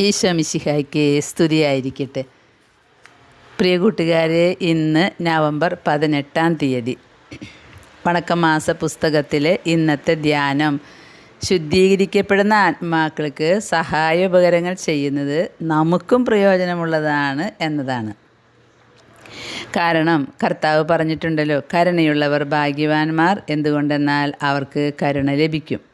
ഈശോ മിശിഹായ്ക്ക് സ്തുതിയായിരിക്കട്ടെ. പ്രിയ കൂട്ടുകാരെ ഇന്ന് നവംബർ പതിനെട്ടാം തീയതി. വണക്കമാസ പുസ്തകത്തിലെ ഇന്നത്തെ ധ്യാനം. ശുദ്ധീകരിക്കപ്പെടുന്ന ആത്മാക്കൾക്ക് സഹായ ഉപകരങ്ങൾ ചെയ്യുന്നത് നമുക്കും പ്രയോജനമുള്ളതാണ് എന്നതാണ്. കാരണം കർത്താവ് പറഞ്ഞിട്ടുണ്ടല്ലോ കരുണയുള്ളവർ ഭാഗ്യവാന്മാർ എന്തുകൊണ്ടെന്നാൽ അവർക്ക് കരുണ ലഭിക്കും.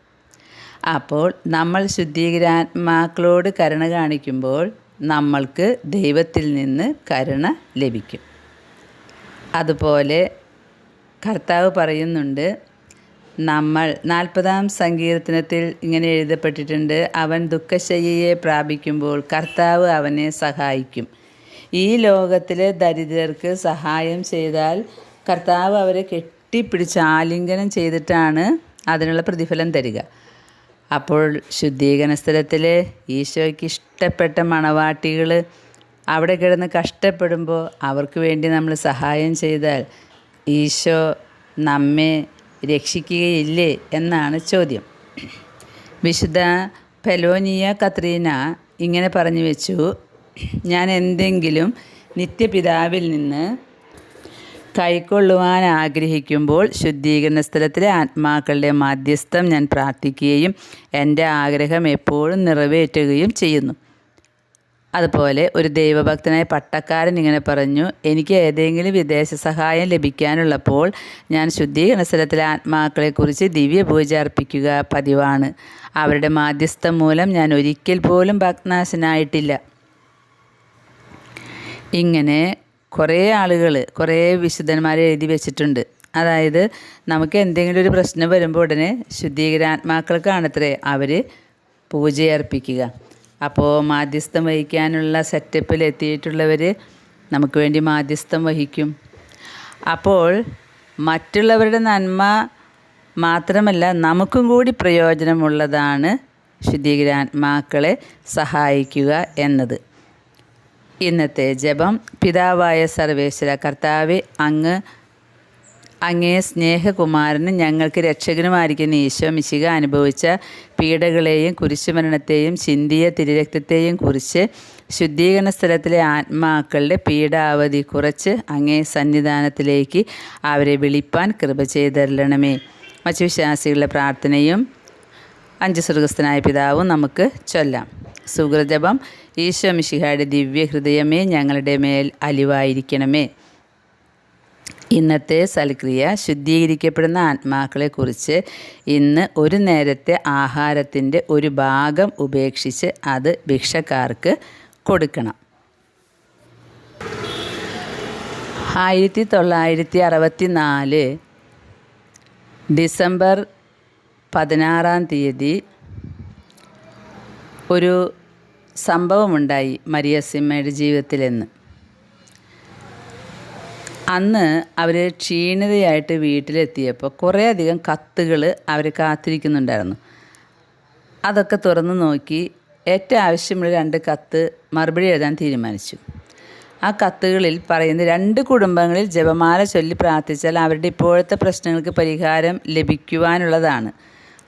അപ്പോൾ നമ്മൾ ശുദ്ധീകരാത്മാക്കളോട് കരുണ കാണിക്കുമ്പോൾ നമ്മൾക്ക് ദൈവത്തിൽ നിന്ന് കരുണ ലഭിക്കും. അതുപോലെ കർത്താവ് പറയുന്നുണ്ട് നമ്മൾ നാൽപ്പതാം സങ്കീർത്തനത്തിൽ ഇങ്ങനെ എഴുതപ്പെട്ടിട്ടുണ്ട് അവൻ ദുഃഖശയ്യയെ പ്രാപിക്കുമ്പോൾ കർത്താവ് അവനെ സഹായിക്കും. ഈ ലോകത്തിലെ ദരിദ്രർക്ക് സഹായം ചെയ്താൽ കർത്താവ് അവരെ കെട്ടിപ്പിടിച്ച് ആലിംഗനം ചെയ്തിട്ടാണ് അതിനുള്ള പ്രതിഫലം തരിക. അപ്പോൾ ശുദ്ധീകരണ സ്ഥലത്തിൽ ഈശോയ്ക്ക് ഇഷ്ടപ്പെട്ട മണവാട്ടികൾ അവിടെ കിടന്ന് കഷ്ടപ്പെടുമ്പോൾ അവർക്ക് വേണ്ടി നമ്മൾ സഹായം ചെയ്താൽ ഈശോ നമ്മെ രക്ഷിക്കുകയില്ലേ എന്നാണ് ചോദ്യം. വിശുദ്ധ ഫെലോനിയ കത്രീന ഇങ്ങനെ പറഞ്ഞു വെച്ചു ഞാൻ എന്തെങ്കിലും നിത്യപിതാവിൽ നിന്ന് കൈക്കൊള്ളുവാൻ ആഗ്രഹിക്കുമ്പോൾ ശുദ്ധീകരണ സ്ഥലത്തിലെ ആത്മാക്കളുടെ മാധ്യസ്ഥം ഞാൻ പ്രാർത്ഥിക്കുകയും എന്റെ ആഗ്രഹം എപ്പോഴും നിറവേറ്റുകയും ചെയ്യുന്നു. അതുപോലെ ഒരു ദൈവഭക്തനായ പട്ടക്കാരൻ ഇങ്ങനെ പറഞ്ഞു എനിക്ക് ഏതെങ്കിലും വിദേശ സഹായം ലഭിക്കാനുള്ളപ്പോൾ ഞാൻ ശുദ്ധീകരണ സ്ഥലത്തിലെ ആത്മാക്കളെക്കുറിച്ച് ദിവ്യപൂജ അർപ്പിക്കുക പതിവാണ്. അവരുടെ മാധ്യസ്ഥം മൂലം ഞാൻ ഒരിക്കൽ പോലും ഭഗ്നാശനായിട്ടില്ല ഇങ്ങനെ കുറേ ആളുകൾ കുറേ വിശുദ്ധന്മാർ എഴുതി വെച്ചിട്ടുണ്ട്. അതായത് നമുക്ക് എന്തെങ്കിലും ഒരു പ്രശ്നം വരുമ്പോൾ ഉടനെ ശുദ്ധീകരാത്മാക്കൾക്കാണത്രേ അവർ പൂജയർപ്പിക്കുക. അപ്പോൾ മാധ്യസ്ഥം വഹിക്കാനുള്ള സെറ്റപ്പിൽ എത്തിയിട്ടുള്ളവർ നമുക്ക് വേണ്ടി മാധ്യസ്ഥം വഹിക്കും. അപ്പോൾ മറ്റുള്ളവരുടെ നന്മ മാത്രമല്ല നമുക്കും കൂടി പ്രയോജനമുള്ളതാണ് ശുദ്ധീകരാത്മാക്കളെ സഹായിക്കുക എന്നത്. ഇന്നത്തെ ജപം പിതാവായ സർവേശ്വര കർത്താവെ അങ്ങ് അങ്ങേ സ്നേഹകുമാരനും ഞങ്ങൾക്ക് രക്ഷകനുമായിരിക്കുന്ന ഈശോ മിശിക അനുഭവിച്ച പീഡകളെയും കുരിശുമരണത്തെയും ചിന്തിയ തിരുരക്തത്തെയും കുറിച്ച് ശുദ്ധീകരണ സ്ഥലത്തിലെ ആത്മാക്കളുടെ പീഡാവധി കുറച്ച് അങ്ങേ സന്നിധാനത്തിലേക്ക് അവരെ വിളിപ്പാൻ കൃപ ചെയ്തരളണമേ മറ്റു വിശ്വാസികളുടെ പ്രാർത്ഥനയും അഞ്ച് സ്വർഗസ്ഥനായ പിതാവും നമുക്ക് ചൊല്ലാം. സുഹൃജപം ഈശോ മിശിഹായുടെ ദിവ്യഹൃദയമേ ഞങ്ങളുടെ മേൽ അലിവായിരിക്കണമേ. ഇന്നത്തെ സൽക്രിയ ശുദ്ധീകരിക്കപ്പെടുന്ന ആത്മാക്കളെക്കുറിച്ച് ഇന്ന് ഒരു നേരത്തെ ആഹാരത്തിന്റെ ഒരു ഭാഗം ഉപേക്ഷിച്ച് അത് ഭിക്ഷക്കാർക്ക് കൊടുക്കണം. ആയിരത്തി തൊള്ളായിരത്തി അറുപത്തി നാല് ഡിസംബർ പതിനാറാം തീയതി ഒരു സംഭവമുണ്ടായി മരിയസിമ്മയുടെ ജീവിതത്തിലെന്ന്. അന്ന് അവർ ക്ഷീണിതയായിട്ട് വീട്ടിലെത്തിയപ്പോൾ കുറേയധികം കത്തുകൾ അവർ കാത്തിരിക്കുന്നുണ്ടായിരുന്നു. അതൊക്കെ തുറന്നു നോക്കി ഏറ്റവും ആവശ്യമുള്ള രണ്ട് കത്ത് മറുപടി എഴുതാൻ തീരുമാനിച്ചു. ആ കത്തുകളിൽ പറയുന്ന രണ്ട് കുടുംബങ്ങളിൽ ജപമാല ചൊല്ലി പ്രാർത്ഥിച്ചാൽ അവരുടെ ഇപ്പോഴത്തെ പ്രശ്നങ്ങൾക്ക് പരിഹാരം ലഭിക്കുവാനുള്ളതാണ്.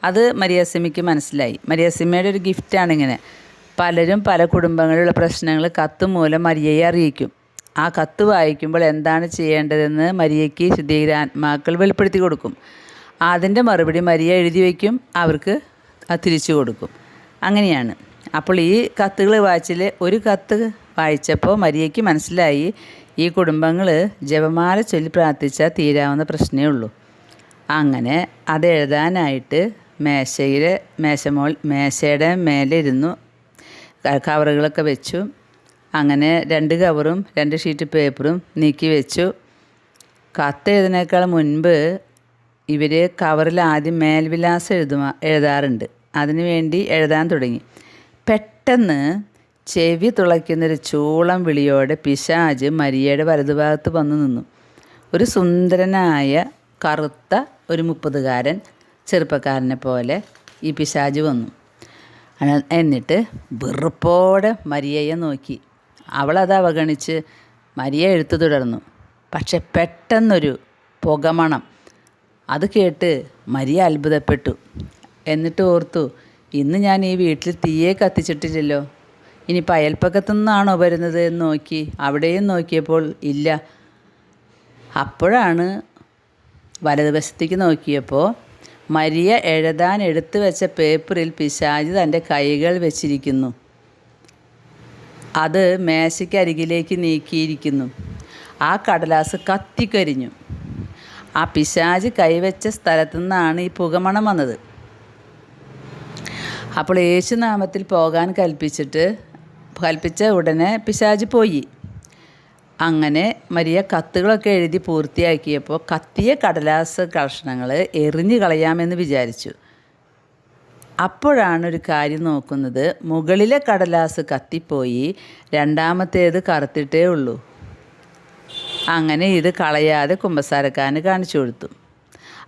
അത് മരിയസിമ്മയ്ക്ക് മനസ്സിലായി. മരിയസിമ്മയുടെ ഒരു ഗിഫ്റ്റാണ് ഇങ്ങനെ. പലരും പല കുടുംബങ്ങളിലുള്ള പ്രശ്നങ്ങൾ കത്ത് മൂലം മരിയയെ അറിയിക്കും. ആ കത്ത് വായിക്കുമ്പോൾ എന്താണ് ചെയ്യേണ്ടതെന്ന് മരിയയ്ക്ക് ശുദ്ധീകരാത്മാക്കൾ വെളിപ്പെടുത്തി കൊടുക്കും. അതിന്റെ മറുപടി മരിയ എഴുതി വയ്ക്കും അവർക്ക് തിരിച്ചു കൊടുക്കും. അങ്ങനെയാണ്. അപ്പോൾ ഈ കത്തുകൾ വായിച്ചിൽ ഒരു കത്ത് വായിച്ചപ്പോൾ മരിയയ്ക്ക് മനസ്സിലായി ഈ കുടുംബങ്ങൾ ജപമാല ചൊല്ലി പ്രാർത്ഥിച്ചാൽ തീരാവുന്ന പ്രശ്നമേ ഉള്ളൂ. അങ്ങനെ അത് എഴുതാനായിട്ട് മേശയിൽ മേശമോൾ മേശയുടെ മേലെ ഇരുന്നു കവറുകളൊക്കെ വെച്ചു. അങ്ങനെ രണ്ട് കവറും രണ്ട് ഷീറ്റ് പേപ്പറും നീക്കി വെച്ചു. കത്ത് എഴുതുന്നേക്കാൾ മുൻപ് ഇവർ കവറിൽ ആദ്യം മേൽവിലാസം എഴുതുക എഴുതാറുണ്ട്. അതിനു വേണ്ടി എഴുതാൻ തുടങ്ങി. പെട്ടെന്ന് ചെവി തുളയ്ക്കുന്നൊരു ചൂളം വിളിയോടെ പിശാജ് മരിയയുടെ വലതുഭാഗത്ത് വന്നു നിന്നു. ഒരു സുന്ദരനായ കറുത്ത ഒരു മുപ്പതുകാരൻ ചെറുപ്പക്കാരനെ പോലെ ഈ പിശാജ് വന്നു. എന്നിട്ട് വെറുപ്പോടെ മരിയയെ നോക്കി. അവളത് അവഗണിച്ച് മരിയ എഴുത്തു തുടർന്നു. പക്ഷെ പെട്ടെന്നൊരു പുകമണം. അത് കേട്ട് മരിയ അത്ഭുതപ്പെട്ടു. എന്നിട്ട് ഓർത്തു ഇന്ന് ഞാൻ ഈ വീട്ടിൽ തീയെ കത്തിച്ചിട്ടില്ലല്ലോ. ഇനി അയൽപ്പക്കത്തു നിന്നാണോ വരുന്നത്? എന്ന് നോക്കി. അവിടെയും നോക്കിയപ്പോൾ ഇല്ല. അപ്പോഴാണ് വലതുവശത്തേക്ക് നോക്കിയപ്പോൾ മരിയ എഴുതാൻ എടുത്തു വെച്ച പേപ്പറിൽ പിശാജ് തന്റെ കൈകൾ വെച്ചിരിക്കുന്നു. അത് മേശയ്ക്കരികിലേക്ക് നീക്കിയിരിക്കുന്നു. ആ കടലാസ് കത്തിക്കരിഞ്ഞു. ആ പിശാജ് കൈവച്ച സ്ഥലത്തു നിന്നാണ് ഈ പുകമണം വന്നത്. അപ്പോൾ യേശുനാമത്തിൽ പോകാൻ കൽപ്പിച്ചിട്ട് കൽപ്പിച്ച ഉടനെ പിശാജ് പോയി. അങ്ങനെ മരിയ കത്തുകളൊക്കെ എഴുതി പൂർത്തിയാക്കിയപ്പോൾ കത്തിയ കടലാസ് കഷ്ണങ്ങൾ എറിഞ്ഞു കളയാമെന്ന് വിചാരിച്ചു. അപ്പോഴാണ് ഒരു കാര്യം നോക്കുന്നത്. മുകളിലെ കടലാസ് കത്തിപ്പോയി രണ്ടാമത്തേത് കറുത്തിട്ടേ ഉള്ളൂ. അങ്ങനെ ഇത് കളയാതെ കുമ്പസാരക്കാരന് കാണിച്ചു കൊടുത്തു.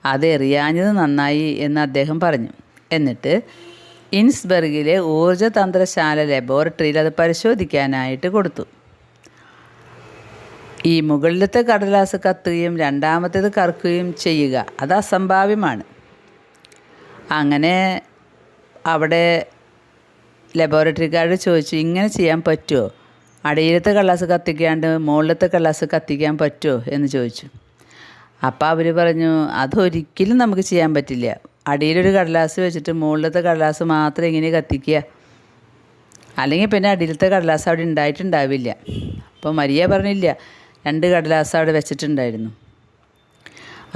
അത് എറിയാഞ്ഞത് നന്നായി എന്ന് അദ്ദേഹം പറഞ്ഞു. എന്നിട്ട് ഇൻസ്ബർഗിലെ ഊർജതന്ത്രശാല ലബോറട്ടറിയിൽ അത് പരിശോധിക്കാനായിട്ട് കൊടുത്തു. ഈ മുകളിലത്തെ കടലാസ് കത്തുകയും രണ്ടാമത്തേത് കറക്കുകയും ചെയ്യുക. അത് അസംഭാവ്യമാണ്. അങ്ങനെ അവിടെ ലബോറട്ടറിക്കാർ ചോദിച്ചു ഇങ്ങനെ ചെയ്യാൻ പറ്റുമോ അടിയിലത്തെ കള്ളാസ് കത്തിക്കാണ്ട് മുകളിലത്തെ കള്ളാസ് കത്തിക്കാൻ പറ്റുമോ എന്ന് ചോദിച്ചു. അപ്പോൾ അവർ പറഞ്ഞു അതൊരിക്കലും നമുക്ക് ചെയ്യാൻ പറ്റില്ല. അടിയിലൊരു കടലാസ് വെച്ചിട്ട് മുകളിലത്തെ കടലാസ് മാത്രം ഇങ്ങനെ കത്തിക്കുക. അല്ലെങ്കിൽ പിന്നെ അടിയിലത്തെ കടലാസ് അവിടെ ഉണ്ടായിട്ടുണ്ടാവില്ല. അപ്പോൾ മരിയ പറഞ്ഞില്ല രണ്ട് കടലാസ് അവിടെ വെച്ചിട്ടുണ്ടായിരുന്നു.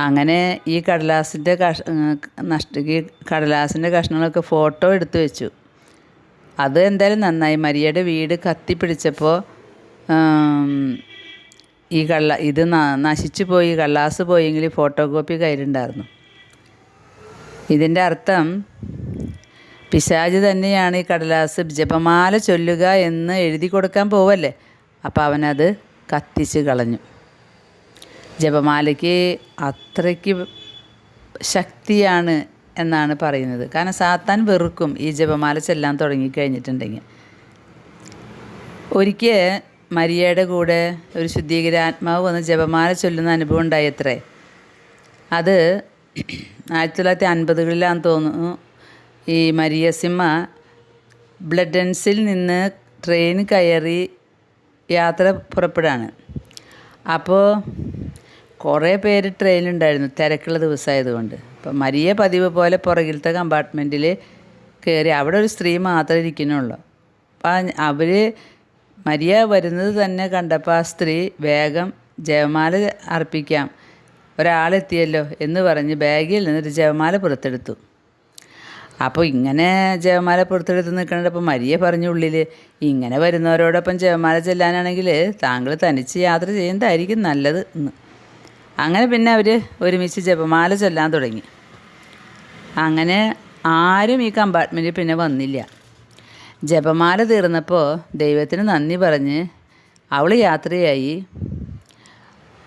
അങ്ങനെ ഈ കടലാസിന്റെ കഷ നഷ്ട ഈ കടലാസിന്റെ കഷ്ണങ്ങളൊക്കെ ഫോട്ടോ എടുത്തു വെച്ചു. അത് എന്തായാലും നന്നായി. മരിയയുടെ വീട് കത്തിപ്പിടിച്ചപ്പോൾ ഈ കള്ള ഇത് നശിച്ചു പോയി കള്ളാസ് പോയെങ്കിൽ ഫോട്ടോ കോപ്പി കയ്യിലുണ്ടായിരുന്നു. ഇതിന്റെ അർത്ഥം പിശാജ് തന്നെയാണ് ഈ കടലാസ് ജപമാല ചൊല്ലുക എന്ന് എഴുതി കൊടുക്കാൻ പോവല്ലേ? അപ്പോൾ അവനത് കത്തിച്ച് കളഞ്ഞു. ജപമാലയ്ക്ക് അത്രയ്ക്ക് ശക്തിയാണ് എന്നാണ് പറയുന്നത്. കാരണം സാത്താൻ വെറുക്കും ഈ ജപമാല ചെല്ലാൻ തുടങ്ങിക്കഴിഞ്ഞിട്ടുണ്ടെങ്കിൽ. ഒരിക്കൽ മരിയയുടെ കൂടെ ഒരു ശുദ്ധീകരാത്മാവ് വന്ന് ജപമാല ചൊല്ലുന്ന അനുഭവം ഉണ്ടായത്രേ. അത് ആയിരത്തി തൊള്ളായിരത്തി അൻപതുകളിലാണെന്ന് തോന്നുന്നു. ഈ മരിയസിമ്മ ബ്ലഡൻസിൽ നിന്ന് ട്രെയിൻ കയറി യാത്ര പുറപ്പെടുകയാണ് അപ്പോൾ കുറേ പേര് ട്രെയിനുണ്ടായിരുന്നു തിരക്കുള്ള ദിവസമായതുകൊണ്ട് അപ്പം മരിയ പതിവ് പോലെ പുറകിലത്തെ കമ്പാർട്ട്മെന്റിൽ കയറി അവിടെ ഒരു സ്ത്രീ മാത്രമേ ഇരിക്കുന്നുള്ളൂ. അപ്പോൾ അവർ മരിയ വരുന്നത് തന്നെ കണ്ടപ്പോൾ ആ സ്ത്രീ വേഗം ജയമാല അർപ്പിക്കാം ഒരാളെത്തിയല്ലോ എന്ന് പറഞ്ഞ് ബാഗിൽ നിന്നൊരു ജയമാല പുറത്തെടുത്തു. അപ്പോൾ ഇങ്ങനെ ജയമാല പുറത്തെടുത്ത് നിൽക്കണപ്പോൾ മരിയ പറഞ്ഞു ഉള്ളിൽ ഇങ്ങനെ വരുന്നവരോടൊപ്പം ജയമാല ചെല്ലാനാണെങ്കിൽ താങ്കൾ തനിച്ച് യാത്ര ചെയ്യുന്നതായിരിക്കും നല്ലത് എന്ന്. അങ്ങനെ പിന്നെ അവർ ഒരുമിച്ച് ജപമാല ചൊല്ലാൻ തുടങ്ങി. അങ്ങനെ ആരും ഈ കമ്പാർട്ട്മെന്റിൽ പിന്നെ വന്നില്ല. ജപമാല തീർന്നപ്പോൾ ദൈവത്തിന് നന്ദി പറഞ്ഞ് അവൾ യാത്രയായി.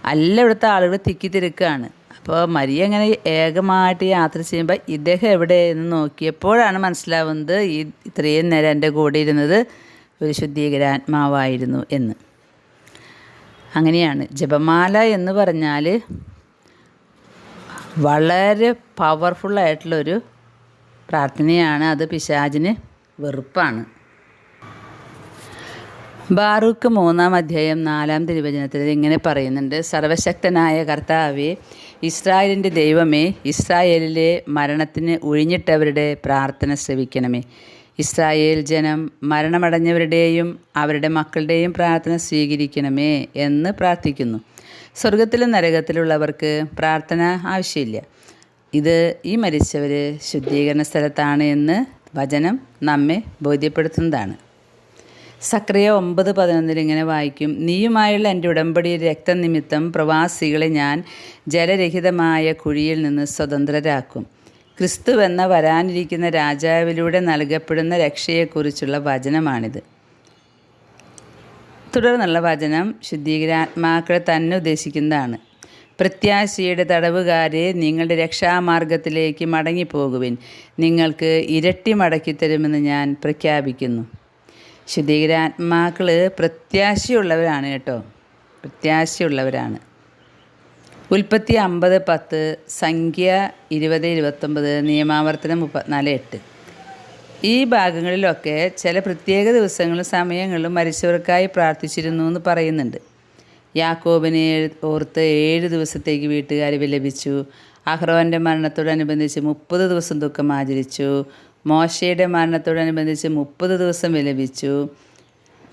അല്ല ഇവിടുത്തെ ആളുകൾ തിക്കി തിരക്കുകയാണ് അപ്പോൾ മരിയ അങ്ങനെ ഏകമായിട്ട് യാത്ര ചെയ്യുമ്പോൾ ഇദ്ദേഹം എവിടെ എന്ന് നോക്കിയപ്പോഴാണ് മനസ്സിലാവുന്നത് ഈ ഇത്രയും നേരം എന്റെ കൂടെ ഇരുന്നത് ഒരു ശുദ്ധീകരാത്മാവായിരുന്നു എന്ന്. അങ്ങനെയാണ്. ജപമാല എന്ന് പറഞ്ഞാൽ വളരെ പവർഫുള്ളായിട്ടുള്ളൊരു പ്രാർത്ഥനയാണ്. അത് പിശാചിന് വെറുപ്പാണ്. ബാറൂക്ക് മൂന്നാം അധ്യായം നാലാം തിരുവചനത്തിൽ ഇങ്ങനെ പറയുന്നുണ്ട്. സർവശക്തനായ കർത്താവെ ഇസ്രായേലിന്റെ ദൈവമേ ഇസ്രായേലിലെ മരണത്തിന് ഒഴിഞ്ഞിട്ടവരുടെ പ്രാർത്ഥന ശ്രവിക്കണമേ. ഇസ്രായേൽ ജനം മരണമടഞ്ഞവരുടെയും അവരുടെ മക്കളുടെയും പ്രാർത്ഥന സ്വീകരിക്കണമേ എന്ന് പ്രാർത്ഥിക്കുന്നു. സ്വർഗത്തിലും നരകത്തിലുള്ളവർക്ക് പ്രാർത്ഥന ആവശ്യമില്ല. ഇത് ഈ മരിച്ചവർ ശുദ്ധീകരണ സ്ഥലത്താണ് എന്ന് വചനം നമ്മെ ബോധ്യപ്പെടുത്തുന്നതാണ്. സക്രിയ ഒമ്പത് പതിനൊന്നിൽ ഇങ്ങനെ വായിക്കും. നീയുമായുള്ള എന്റെ ഉടമ്പടി രക്തനിമിത്തം പ്രവാസികളെ ഞാൻ ജലരഹിതമായ കുഴിയിൽ നിന്ന് സ്വതന്ത്രരാക്കും. ക്രിസ്തു എന്ന വരാനിരിക്കുന്ന രാജാവിലൂടെ നൽകപ്പെടുന്ന രക്ഷയെക്കുറിച്ചുള്ള വചനമാണിത്. തുടർന്നുള്ള വചനം ശുദ്ധീകരാത്മാക്കളെ തന്നെ ഉദ്ദേശിക്കുന്നതാണ്. പ്രത്യാശയുടെ തടവുകാരെ നിങ്ങളുടെ രക്ഷാമാർഗത്തിലേക്ക് മടങ്ങിപ്പോകുവിൻ. നിങ്ങൾക്ക് ഇരട്ടി മടക്കിത്തരുമെന്ന് ഞാൻ പ്രഖ്യാപിക്കുന്നു. ശുദ്ധീകരാത്മാക്കൾ പ്രത്യാശയുള്ളവരാണ് കേട്ടോ. പ്രത്യാശയുള്ളവരാണ്. ഉൽപ്പത്തി അമ്പത് പത്ത് സംഖ്യ ഇരുപത് ഇരുപത്തൊമ്പത് നിയമാവർത്തനം മുപ്പത്തിനാല് എട്ട്. ഈ ഭാഗങ്ങളിലൊക്കെ ചില പ്രത്യേക ദിവസങ്ങളും സമയങ്ങളിലും മരിച്ചവർക്കായി പ്രാർത്ഥിച്ചിരുന്നു എന്ന് പറയുന്നുണ്ട്. യാക്കോബിനെ ഓർത്ത് ഏഴ് ദിവസത്തേക്ക് വീട്ടുകാർ വിലപിച്ചു. അഹ്റോന്റെ മരണത്തോടനുബന്ധിച്ച് മുപ്പത് ദിവസം ദുഃഖം ആചരിച്ചു. മോശയുടെ മരണത്തോടനുബന്ധിച്ച് മുപ്പത് ദിവസം വിലപിച്ചു.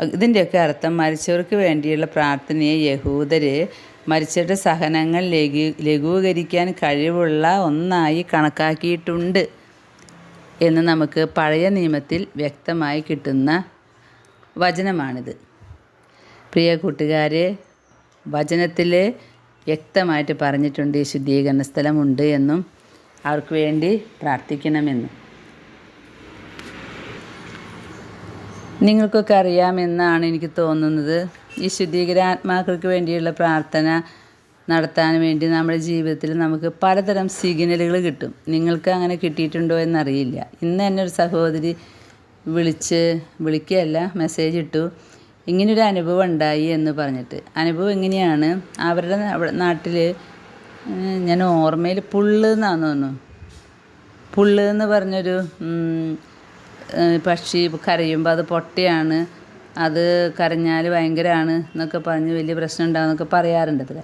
ഇതിന്റെയൊക്കെ അർത്ഥം മരിച്ചവർക്ക് വേണ്ടിയുള്ള പ്രാർത്ഥനയെ യഹൂദര് മരിച്ചവരുടെ സഹനങ്ങൾ ലഘു ലഘൂകരിക്കാൻ കഴിവുള്ള ഒന്നായി കണക്കാക്കിയിട്ടുണ്ട് എന്ന് നമുക്ക് പഴയ നിയമത്തിൽ വ്യക്തമായി കിട്ടുന്ന വചനമാണിത്. പ്രിയ കൂട്ടുകാരെ വചനത്തിൽ വ്യക്തമായിട്ട് പറഞ്ഞിട്ടുണ്ട് ഈ ശുദ്ധീകരണ സ്ഥലമുണ്ട് എന്നും അവർക്ക് വേണ്ടി പ്രാർത്ഥിക്കണമെന്നും. നിങ്ങൾക്കൊക്കെ അറിയാമെന്നാണ് എനിക്ക് തോന്നുന്നത്. ഈ ശുദ്ധീകരാത്മാക്കൾക്ക് വേണ്ടിയുള്ള പ്രാർത്ഥന നടത്താൻ വേണ്ടി നമ്മുടെ ജീവിതത്തിൽ നമുക്ക് പലതരം സിഗ്നലുകൾ കിട്ടും. നിങ്ങൾക്ക് അങ്ങനെ കിട്ടിയിട്ടുണ്ടോ എന്നറിയില്ല. ഇന്ന് തന്നെ ഒരു സഹോദരി വിളിച്ച് വിളിക്കുകയല്ല മെസ്സേജ് ഇട്ടു. ഇങ്ങനൊരു അനുഭവം ഉണ്ടായി എന്ന് പറഞ്ഞിട്ട്. അനുഭവം എങ്ങനെയാണ്? അവരുടെ നാട്ടിൽ ഞാൻ ഓർമ്മയിൽ പുള്ള് എന്നാന്ന് തോന്നുന്നു. പുള്ള് എന്ന് പറഞ്ഞൊരു പക്ഷി കരയുമ്പോൾ അത് പൊട്ടയാണ് അത് കരഞ്ഞാൽ ഭയങ്കരമാണ് എന്നൊക്കെ പറഞ്ഞ് വലിയ പ്രശ്നം ഉണ്ടാകുന്നൊക്കെ പറയാറുണ്ട് അതിൽ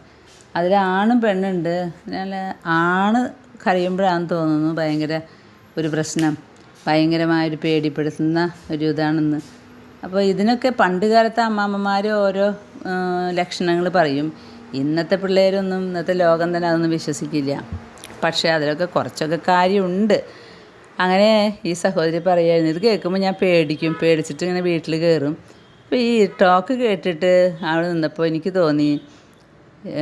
അതിൽ ആണും പെണ്ണുണ്ട്. നല്ല ആണ് കരയുമ്പോഴാണെന്ന് തോന്നുന്നു ഭയങ്കര ഒരു പ്രശ്നം ഭയങ്കരമായൊരു പേടിപ്പെടുത്തുന്ന ഒരു ഇതാണെന്ന്. അപ്പോൾ ഇതിനൊക്കെ പണ്ട് കാലത്തെ അമ്മാമ്മമാർ ഓരോ ലക്ഷണങ്ങൾ പറയും. ഇന്നത്തെ പിള്ളേരൊന്നും ഇന്നത്തെ ലോകം തന്നെ അതൊന്നും വിശ്വസിക്കില്ല. പക്ഷേ അതിലൊക്കെ കുറച്ചൊക്കെ കാര്യമുണ്ട്. അങ്ങനെ ഈ സഹോദരി പറയായിരുന്നു ഇത് കേൾക്കുമ്പോൾ ഞാൻ പേടിക്കും പേടിച്ചിട്ട് ഇങ്ങനെ വീട്ടിൽ കയറും അപ്പോൾ ഈ ടോക്ക് കേട്ടിട്ട് അവിടെ നിന്നപ്പോൾ എനിക്ക് തോന്നി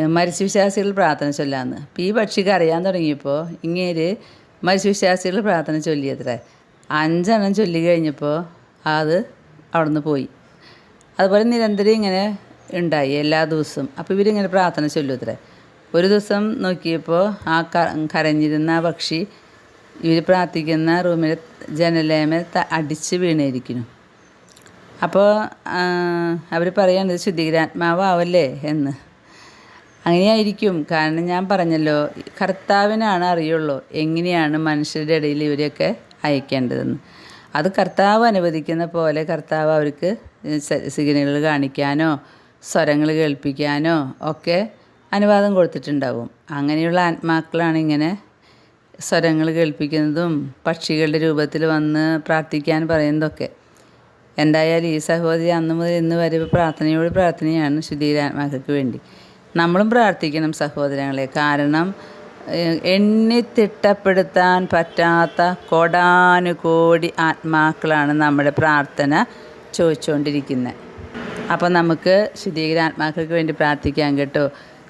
മരിച്ച വിശ്വാസികൾ പ്രാർത്ഥന ചൊല്ലാന്ന്. അപ്പോൾ ഈ പക്ഷിക്ക് അറിയാൻ തുടങ്ങിയപ്പോൾ ഇങ്ങനെ മരിച്ച വിശ്വാസികൾ പ്രാർത്ഥന ചൊല്ലിയത്രേ. അഞ്ചെണ്ണം ചൊല്ലി കഴിഞ്ഞപ്പോൾ അത് അവിടുന്ന് പോയി. അതുപോലെ നിരന്തരം ഇങ്ങനെ ഉണ്ടായി എല്ലാ ദിവസവും. അപ്പോൾ ഇവരിങ്ങനെ പ്രാർത്ഥന ചൊല്ലുത്രേ ഒരു ദിവസം നോക്കിയപ്പോൾ ആ കരഞ്ഞിരുന്ന ആ പക്ഷി ഇവർ പ്രാർത്ഥിക്കുന്ന റൂമിൽ ജനലേമ അടിച്ച് വീണേരിക്കുന്നു അപ്പോൾ അവർ പറയുന്നത് ശുദ്ധീകരാത്മാവാവല്ലേ? എന്ന്. അങ്ങനെയായിരിക്കും. കാരണം ഞാൻ പറഞ്ഞല്ലോ കർത്താവിനാണ് അറിയുള്ളൂ എങ്ങനെയാണ് മനുഷ്യരുടെ ഇടയിൽ ഇവരെയൊക്കെ അയക്കേണ്ടതെന്ന്. അത് കർത്താവ് അനുവദിക്കുന്ന പോലെ കർത്താവ് അവർക്ക് സിഗ്നലുകൾ കാണിക്കാനോ സ്വരങ്ങൾ കേൾപ്പിക്കാനോ ഒക്കെ അനുവാദം കൊടുത്തിട്ടുണ്ടാവും. അങ്ങനെയുള്ള ആത്മാക്കളാണ് ഇങ്ങനെ സ്വരങ്ങൾ കേൾപ്പിക്കുന്നതും പക്ഷികളുടെ രൂപത്തിൽ വന്ന് പ്രാർത്ഥിക്കാൻ പറയുന്നതൊക്കെ. എന്തായാലും ഈ സഹോദരി അന്ന് മുതൽ ഇന്ന് വരെ പ്രാർത്ഥനയോട് പ്രാർത്ഥനയാണ് ശുദ്ധീരാത്മാക്കൾക്ക് വേണ്ടി. നമ്മളും പ്രാർത്ഥിക്കണം സഹോദരങ്ങളെ. കാരണം എണ്ണി തിട്ടപ്പെടുത്താൻ പറ്റാത്ത കോടാനുകോടി ആത്മാക്കളാണ് നമ്മുടെ പ്രാർത്ഥന ചോദിച്ചുകൊണ്ടിരിക്കുന്നത് അപ്പോൾ നമുക്ക് ശുദ്ധീകരാത്മാക്കൾക്ക് വേണ്ടി പ്രാർത്ഥിക്കാം കേട്ടോ.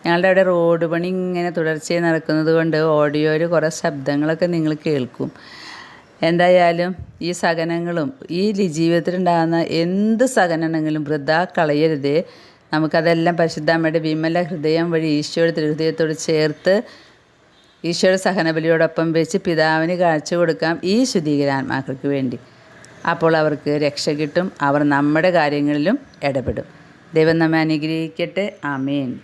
ഞങ്ങളുടെ അവിടെ റോഡ് പണി ഇങ്ങനെ തുടർച്ചയായി നടക്കുന്നത് കൊണ്ട് ഓഡിയോയിൽ കുറേ ശബ്ദങ്ങളൊക്കെ നിങ്ങൾ കേൾക്കും. എന്തായാലും ഈ സഹനങ്ങളും ഈ ജീവിതത്തിലുണ്ടാകുന്ന എന്ത് സഹനങ്ങളും വൃദ്ധ കളയരുത്. നമുക്കതെല്ലാം പരിശുദ്ധമ്മയുടെ വിമല ഹൃദയം വഴി ഈശോയുടെ തിരുഹൃദയത്തോട് ചേർത്ത് ഈശോയുടെ സഹനബലിയോടൊപ്പം വെച്ച് പിതാവിന് കാഴ്ച കൊടുക്കാം ഈ ശുദ്ധീകരാത്മാക്കൾക്ക് വേണ്ടി. അപ്പോൾ അവർക്ക് രക്ഷ കിട്ടും. അവർ നമ്മുടെ കാര്യങ്ങളിലും ഇടപെടും. ദൈവം നമ്മെ അനുഗ്രഹിക്കട്ടെ. ആമേൻ.